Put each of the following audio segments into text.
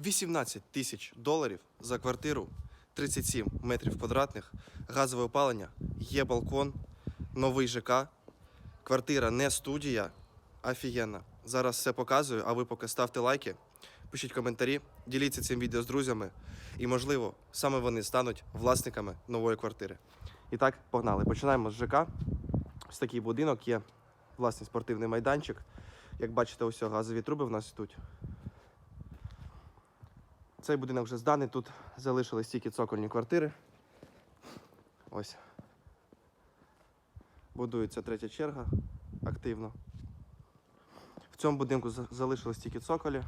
18 тисяч доларів за квартиру 37 метрів квадратних, газове опалення, є балкон, новий ЖК. Квартира не студія. Офігенна. Зараз все показую, а ви поки ставте лайки, пишіть коментарі, діліться цим відео з друзями. І, можливо, саме вони стануть власниками нової квартири. І так, погнали. Починаємо з ЖК. Ось такий будинок є власний спортивний майданчик. Як бачите, ось газові труби в нас йдуть. Цей будинок вже зданий, тут залишились тільки цокольні квартири. Ось. Будується третя черга активно. В цьому будинку за- залишились тільки цоколі.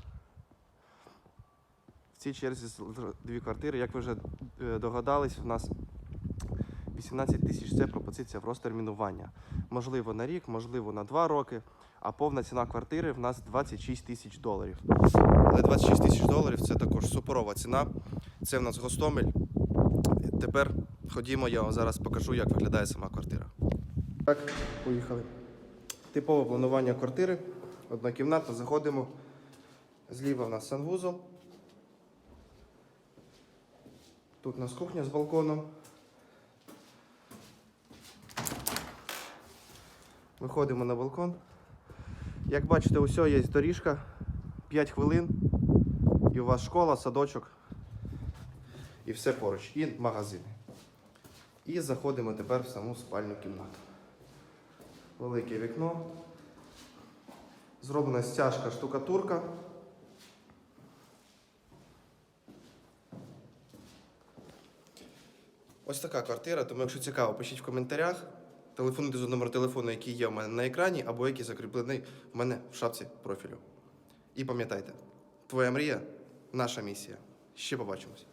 В цій черзі дві квартири. Як ви вже е, догадались, у нас 18 тисяч це пропозиція в розтермінування. Можливо, на рік, можливо, на два роки. А повна ціна квартири в нас 26 тисяч доларів. Але 26 тисяч доларів це також суперова ціна. Це в нас Гостомель. Тепер ходімо, я вам зараз покажу, як виглядає сама квартира. Так, поїхали. Типове планування квартири. Однокімнатна, заходимо. Зліва в нас санвузол. Тут у нас кухня з балконом. Виходимо на балкон. Як бачите, усе є доріжка. 5 хвилин. І у вас школа, садочок. І все поруч. І магазини. І заходимо тепер в саму спальню кімнату. Велике вікно. Зроблена стяжка штукатурка. Ось така квартира, тому якщо цікаво, пишіть в коментарях. Телефонуйте за номер телефону, який є у мене на екрані, або який закріплений в мене в шапці профілю. І пам'ятайте, твоя мрія наша місія. Ще побачимось.